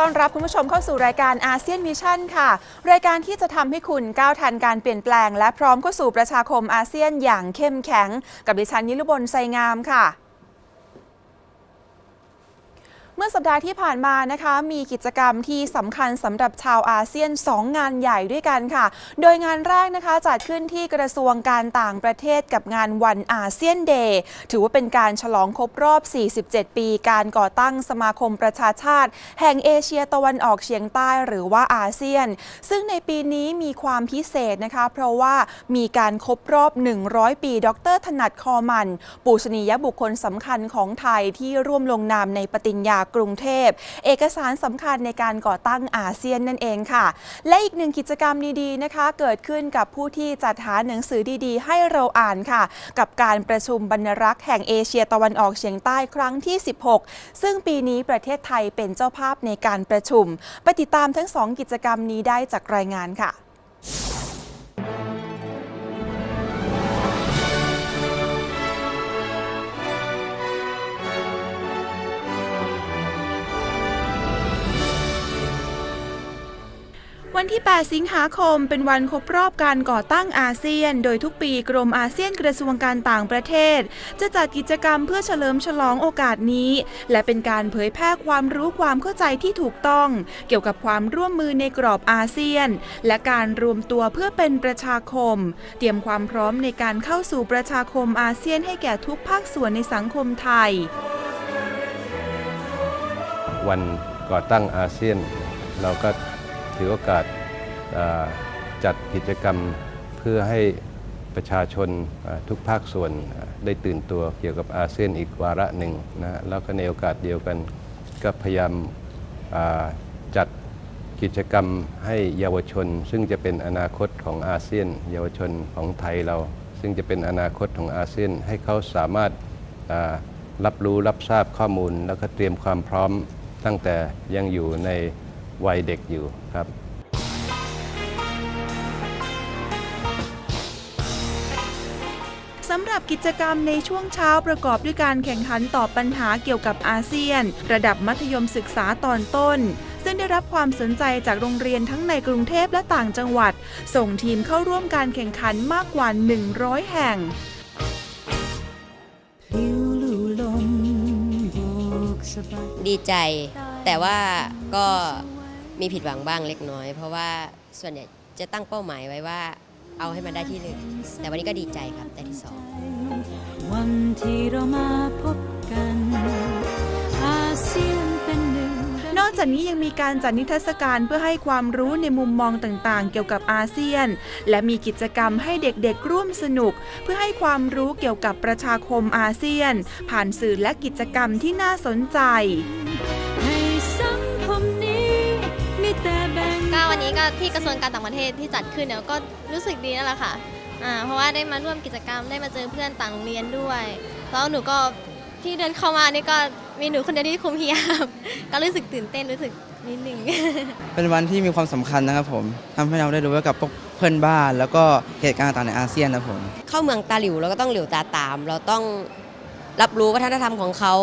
ต้อนรับคุณผู้ชมเข้าสู่รายการอาเซียนมิชชั่นค่ะ รายการที่จะทำให้คุณก้าวทันการเปลี่ยนแปลง และพร้อมเข้าสู่ประชาคมอาเซียนอย่างเข้มแข็ง กับดิฉันนิลุบลไซงามค่ะ เมื่อสัปดาห์ที่ผ่านมานะคะ มีกิจกรรมที่สำคัญสำหรับชาวอาเซียน 2 งานใหญ่ด้วยกันค่ะ โดยงานแรกนะคะจัดขึ้นที่กระทรวงการต่างประเทศกับงานวันอาเซียนเดย์ถือว่าเป็นการฉลองครบรอบ 47 ปีการก่อตั้งสมาคมประชาชาติ แห่งเอเชียตะวันออกเฉียงใต้หรือว่าอาเซียน ซึ่งในปีนี้มีความพิเศษนะคะ เพราะว่ามีการครบรอบ 100 ปี ดร ถนัดคอมัน ปูชนียบุคคลสำคัญของไทยที่ร่วมลงนามในปฏิญญากรุงเทพ เอกสารสำคัญในการก่อตั้งอาเซียนนั่นเองค่ะ และอีกหนึ่งกิจกรรมดีๆนะคะ เกิดขึ้นกับผู้ที่จัดหาหนังสือดีๆ ให้เราอ่านค่ะ กับการประชุมบรรรักษ์แห่งเอเชียตะวันออกเฉียงใต้ครั้งที่ 16 ซึ่งปีนี้ประเทศไทยเป็นเจ้าภาพในการประชุม ไปติดตามทั้งสองกิจกรรมนี้ได้จากรายงานค่ะ วันที่ 8 สิงหาคม เป็นวันครบรอบการก่อตั้งอาเซียน โดยทุกปีกรมอาเซียนกระทรวงการต่างประเทศ จะจัดกิจกรรมเพื่อเฉลิมฉลองโอกาสนี้ และเป็นการเผยแพร่ความรู้ความเข้าใจที่ถูกต้อง เกี่ยวกับความร่วมมือในกรอบอาเซียน และการรวมตัวเพื่อเป็นประชาคม เตรียมความพร้อมในการเข้าสู่ประชาคมอาเซียนให้แก่ทุกภาคส่วนในสังคมไทย วันก่อตั้งอาเซียนเราก็ ถือโอกาสจัดกิจกรรมเพื่อให้ประชาชนทุกภาคส่วนได้ตื่นตัวเกี่ยวกับอาเซียนอีกวาระหนึ่งนะแล้วก็ในโอกาสเดียวกันก็พยายามจัดกิจกรรมให้เยาวชน ซึ่งจะเป็นอนาคตของอาเซียน เยาวชนของไทยเรา ซึ่งจะเป็นอนาคตของอาเซียน ให้เขาสามารถรับรู้รับทราบข้อมูล แล้วก็เตรียมความพร้อมตั้งแต่ยังอยู่ใน วัยเด็กอยู่ครับสำหรับกิจกรรมในช่วงเช้าประกอบด้วยการแข่งขันตอบปัญหาเกี่ยวกับอาเซียน ระดับมัธยมศึกษาตอนต้น ซึ่งได้รับความสนใจจากโรงเรียนทั้งในกรุงเทพและต่างจังหวัด ส่งทีมเข้าร่วมการแข่งขันมากกว่า 100 แห่งพลิ้วลู่ลมโบกสะบัดดีใจ แต่ว่าก็ มีผิดหวังบ้างเล็กน้อย เพราะว่าส่วนใหญ่จะตั้งเป้าหมายไว้ว่าเอาให้มันได้ที่หนึ่งแต่วันนี้ก็ดีใจครับได้ที่สองวันที่เรามาพบกันอาเซียนเป็นหนึ่งนอกจากนี้ยังมีการจัดนิทรรศการเพื่อให้ความรู้ในมุมมองต่างๆ เกี่ยวกับอาเซียน และมีกิจกรรมให้เด็กๆ ร่วมสนุก เพื่อให้ความรู้เกี่ยวกับประชาคมอาเซียน ผ่านสื่อและกิจกรรมที่น่าสนใจ นนี้ก็ที่กระทรวงการต่างประเทศที่จัดขึ้นเนี่ยก็รู้สึกดีนั่นแหละค่ะอ่าเพราะว่าได้มาร่วมกิจกรรมได้มาเจอเพื่อนต่างโรงเรียนด้วย แล้วหนูก็ที่เดินเข้ามานี่ก็มีหนูคนเดียวที่คุมเฮียบก็รู้สึกตื่นเต้นรู้สึกนิดนึงเป็นวันที่มีความสำคัญนะครับผมทำให้เราได้รู้ว่ากับพวกเพื่อนบ้าน แล้วก็เหตุการณ์ต่างๆในอาเซียนนะครับผม เข้าเมืองตาหลิวเราก็ต้องหลิวตาตาม เราต้องรับรู้วัฒนธรรมของเขา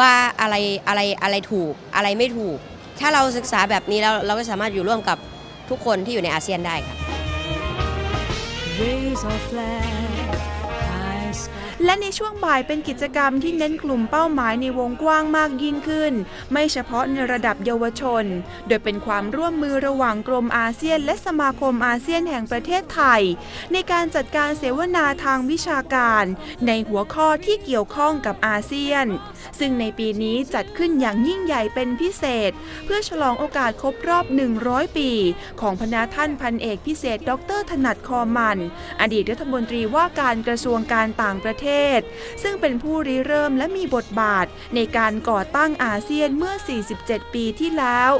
ว่าอะไรอะไรอะไรถูกอะไรไม่ถูก ถ้าเราศึกษาแบบนี้แล้วเราก็สามารถอยู่ร่วมกับ ทุกคนที่อยู่ในอาเซียนได้ครั และในช่วงบ่ายเป็นกิจกรรมที่เน้นกลุ่มเป้าหมายในวงกว้างมากยิ่งขึ้น ไม่เฉพาะในระดับเยาวชน โดยเป็นความร่วมมือระหว่างกรมอาเซียน และสมาคมอาเซียนแห่งประเทศไทย ในการจัดการเสวนาทางวิชาการ ในหัวข้อที่เกี่ยวข้องกับอาเซียน ซึ่งในปีนี้จัดขึ้นอย่างยิ่งใหญ่เป็นพิเศษ เพื่อฉลองโอกาสครบรอบ 100 ปี ของพนาท่านพันเอกพิเศษ ดรถนัดคอมัน อดีตรัฐมนตรีว่าการกระทรวงการต่างประเทศซึ่งเป็นผู้ริเริ่มและมีบทบาทในการก่อตั้งอาเซียนเมื่อ 47 ปีที่แล้ว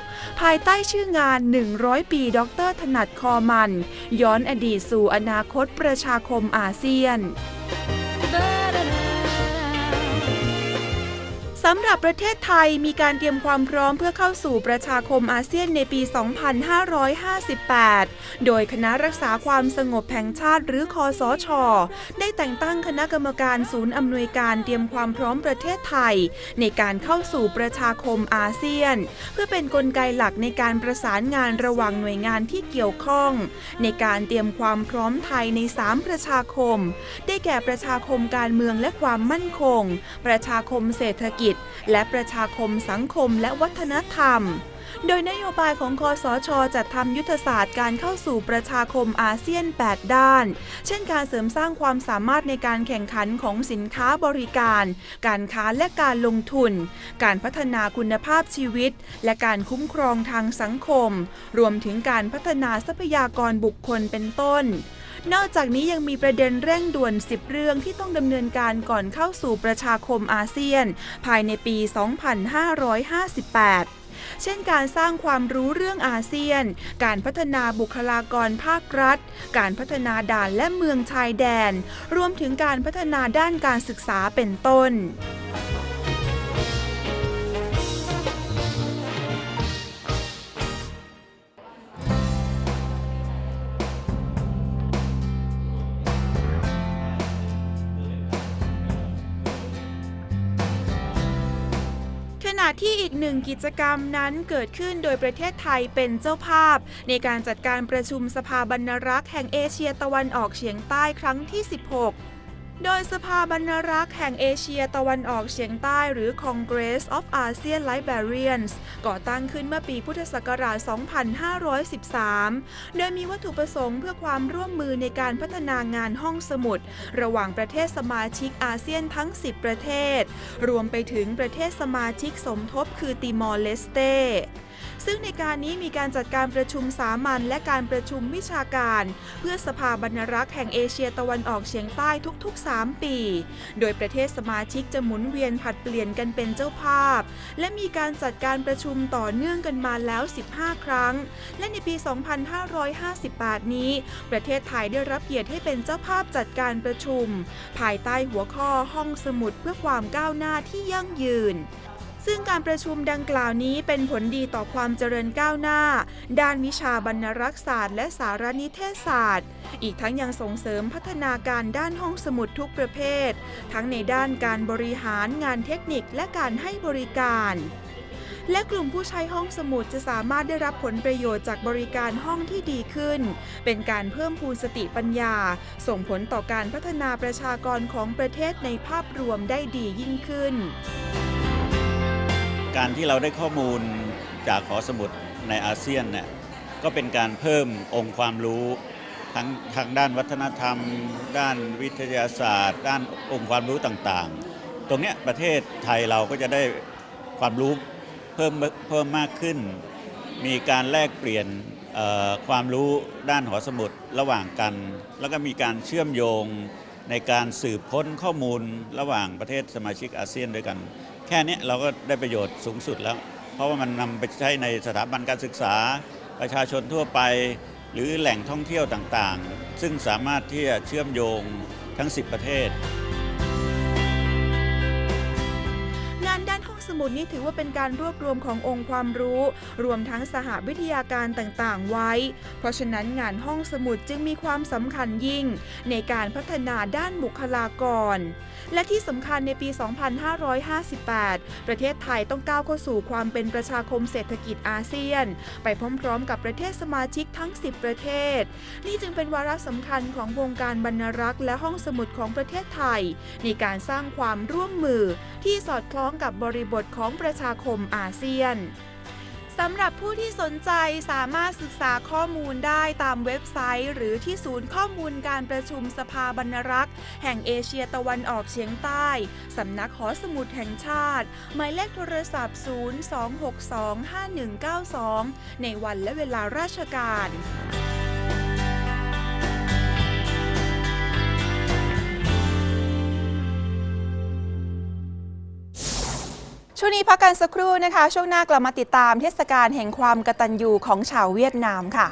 ภายใต้ชื่องาน 100 ปีดรถนัดคอมัน ย้อนอดีตสู่อนาคตประชาคมอาเซียนำหรับประเทศไทยมีการเตรียมความพร้อมเพื่อเข้าสู่ประชาคมอาเซียนในปี 2558 โดยคณะรักษาความสงบแห่งชาติหรือคอสช ได้แต่งตั้งคณะกรรมการศูนย์อำนวยการเตรียมความพร้อมประเทศไทย ในการเข้าสู่ประชาคมอาเซียน เพื่อเป็นนกลไกหลักในการประสานงานระหว่างหน่วยงานที่เกี่ยวข้อง ในการเตรียมความพร้อมไทยใน 3 ประชาคม ได้แก่ประชาคมการเมืองและความมั่นคง ประชาคมเศรษฐกิจและประชาคมสังคมและวัฒนธรรม โดยนโยบายของคอสชจัดทำยุทธศาสตร์การเข้าสู่ประชาคมอาเซียน 8 ด้าน เช่นการเสริมสร้างความสามารถในการแข่งขันของสินค้าบริการ การค้าและการลงทุน การพัฒนาคุณภาพชีวิต และการคุ้มครองทางสังคม รวมถึงการพัฒนาทรัพยากรบุคคลเป็นต้น นอกจากนี้ยังมีประเด็นเร่งด่วน 10 เรื่องที่ต้องดำเนินการก่อนเข้าสู่ประชาคมอาเซียน ภายในปี 2558เช่นการสร้างความรู้เรื่องอาเซียน การพัฒนาบุคลากรภาครัฐ การพัฒนาด่านและเมืองชายแดน รวมถึงการพัฒนาด้านการศึกษาเป็นต้น ที่อีกหนึ่งกิจกรรมนั้นเกิดขึ้นโดยประเทศไทยเป็นเจ้าภาพ ในการจัดการประชุมสภาบรรณรักษ์แห่งเอเชียตะวันออกเฉียงใต้ครั้งที่ 16 โดยสภาบรรณารักษ์แห่งเอเชียตะวันออกเฉียงใต้หรือ Congress of ASEAN Librarians ก่อตั้งขึ้นเมื่อปีพุทธศักราช 2513 โดยมีวัตถุประสงค์เพื่อความร่วมมือในการพัฒนางานห้องสมุด ระหว่างประเทศสมาชิกอาเซียนทั้ง 10 ประเทศ รวมไปถึงประเทศสมาชิกสมทบคือติมอร์เลสเต ซึ่งในการนี้มีการจัดการประชุมสามัญและการประชุมวิชาการ เพื่อสภาบรรณรักษ์แห่งเอเชียตะวันออกเฉียงใต้ทุกๆ 3 ปี โดยประเทศสมาชิกจะหมุนเวียนผัดเปลี่ยนกันเป็นเจ้าภาพ และมีการจัดการประชุมต่อเนื่องกันมาแล้ว 15 ครั้ง และในปี 2558 นี้ ประเทศไทยได้รับเกียรติให้เป็นเจ้าภาพจัดการประชุม ภายใต้หัวข้อห้องสมุดเพื่อความก้าวหน้าที่ยั่งยืน ซึ่งการประชุมดังกล่าวนี้เป็นผลดีต่อความเจริญก้าวหน้า ด้านวิชาบรรณรักษศาสตร์และสารนิเทศศาสตร์ อีกทั้งยังส่งเสริมพัฒนาการด้านห้องสมุดทุกประเภท ทั้งในด้านการบริหารงานเทคนิคและการให้บริการและกลุ่มผู้ใช้ห้องสมุดจะสามารถได้รับผลประโยชน์จากบริการห้องที่ดีขึ้น เป็นการเพิ่มพูนสติปัญญา ส่งผลต่อการพัฒนาประชากรของประเทศในภาพรวมได้ดียิ่งขึ้น การที่เราได้ข้อมูลจากหอสมุดในอาเซียนเนี่ยก็เป็นการเพิ่มองค์ความรู้ทั้งทางด้านวัฒนธรรม ด้านวิทยาศาสตร์ ด้านองค์ความรู้ต่างๆ ตรงนี้ประเทศไทยเราก็จะได้ความรู้เพิ่มเพิ่มมากขึ้น มีการแลกเปลี่ยนความรู้ด้านหอสมุดระหว่างกัน แล้วก็มีการเชื่อมโยงในการสืบค้นข้อมูลระหว่างประเทศสมาชิกอาเซียนด้วยกัน แค่นี้เราก็ได้ประโยชน์สูงสุดแล้ว เพราะว่ามันนำไปใช้ในสถาบันการศึกษา ประชาชนทั่วไป หรือแหล่งท่องเที่ยวต่างๆ ซึ่งสามารถที่จะเชื่อมโยงทั้ง 10 ประเทศ มุดนี้ถือว่าเป็นการรวบรวมขององค์ความรู้ รวมทั้งสหวิทยาการต่างๆ ไว้ เพราะฉะนั้นงานห้องสมุดจึงมีความสำคัญยิ่ง ในการพัฒนาด้านบุคลากร และที่สำคัญในปี 2558 ประเทศไทยต้องก้าวเข้าสู่ความเป็นประชาคมเศรษฐกิจอาเซียน ไปพร้อมๆ กับประเทศสมาชิกทั้ง 10 ประเทศ นี่จึงเป็นวาระสำคัญของวงการบรรณรักษ์และห้องสมุดของประเทศไทย ในการสร้างความร่วมมือที่สอดคล้องกับบริบทของประชาคมอาเซียนสำหรับผู้ที่สนใจสามารถศึกษาข้อมูลได้ตามเว็บไซต์ หรือที่ศูนย์ข้อมูลการประชุมสภาบรรณรักษ์ แห่งเอเชียตะวันออกเฉียงใต้ สำนักหอสมุดแห่งชาติ หมายเลขโทรศัพท์ 026259192 ในวันและเวลาราชการ ช่วงนี้พักกันสักครู่นะคะ ช่วงหน้ากลับมาติดตามเทศกาลแห่งความกตัญญูของชาวเวียดนามค่ะ